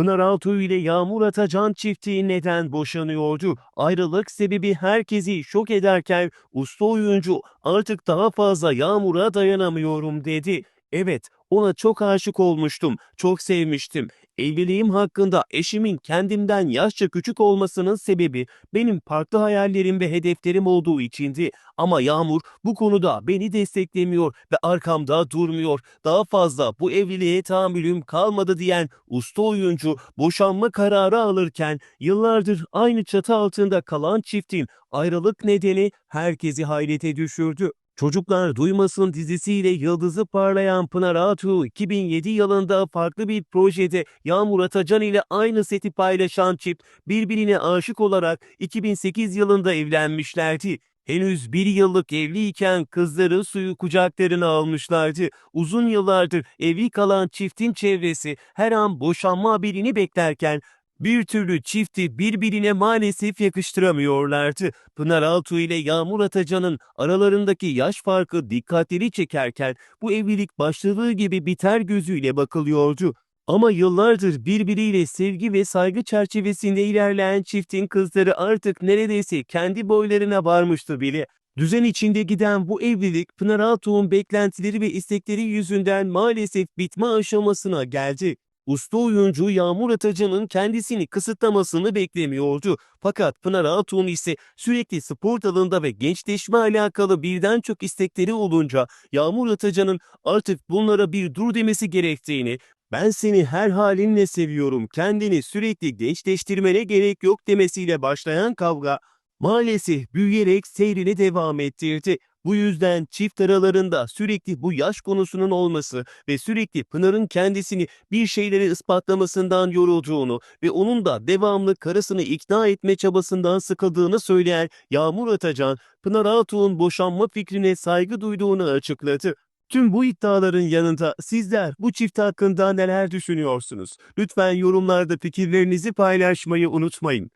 Pınar Altuğ ile Yağmur Atacan çifti neden boşanıyordu? Ayrılık sebebi herkesi şok ederken usta oyuncu artık daha fazla Yağmur'a dayanamıyorum dedi. Evet, ona çok aşık olmuştum, çok sevmiştim. Evliliğim hakkında eşimin kendimden yaşça küçük olmasının sebebi benim farklı hayallerim ve hedeflerim olduğu içindi. Ama Yağmur bu konuda beni desteklemiyor ve arkamda durmuyor. Daha fazla bu evliliğe tahammülüm kalmadı diyen usta oyuncu boşanma kararı alırken yıllardır aynı çatı altında kalan çiftin ayrılık nedeni herkesi hayrete düşürdü. Çocuklar Duymasın dizisiyle yıldızı parlayan Pınar Altuğ 2007 yılında farklı bir projede Yağmur Atacan ile aynı seti paylaşan çift birbirine aşık olarak 2008 yılında evlenmişlerdi. Henüz bir yıllık evliyken kızları suyu kucaklarına almışlardı. Uzun yıllardır evli kalan çiftin çevresi her an boşanma haberini beklerken bir türlü çifti birbirine maalesef yakıştıramıyorlardı. Pınar Altuğ ile Yağmur Atacan'ın aralarındaki yaş farkı dikkatleri çekerken bu evlilik başladığı gibi biter gözüyle bakılıyordu. Ama yıllardır birbiriyle sevgi ve saygı çerçevesinde ilerleyen çiftin kızları artık neredeyse kendi boylarına varmıştı bile. Düzen içinde giden bu evlilik Pınar Altuğ'un beklentileri ve istekleri yüzünden maalesef bitme aşamasına geldi. Usta oyuncu Yağmur Atacan'ın kendisini kısıtlamasını beklemiyordu. Fakat Pınar Altuğ'un ise sürekli spor dalında ve gençleşme alakalı birden çok istekleri olunca Yağmur Atacan'ın artık bunlara bir dur demesi gerektiğini, ben seni her halinle seviyorum, kendini sürekli gençleştirmene gerek yok demesiyle başlayan kavga maalesef büyüyerek seyrini devam ettirdi. Bu yüzden çift aralarında sürekli bu yaş konusunun olması ve sürekli Pınar'ın kendisini bir şeyleri ispatlamasından yorulduğunu ve onun da devamlı karısını ikna etme çabasından sıkıldığını söyleyen Yağmur Atacan, Pınar Altuğ'un boşanma fikrine saygı duyduğunu açıkladı. Tüm bu iddiaların yanında sizler bu çift hakkında neler düşünüyorsunuz? Lütfen yorumlarda fikirlerinizi paylaşmayı unutmayın.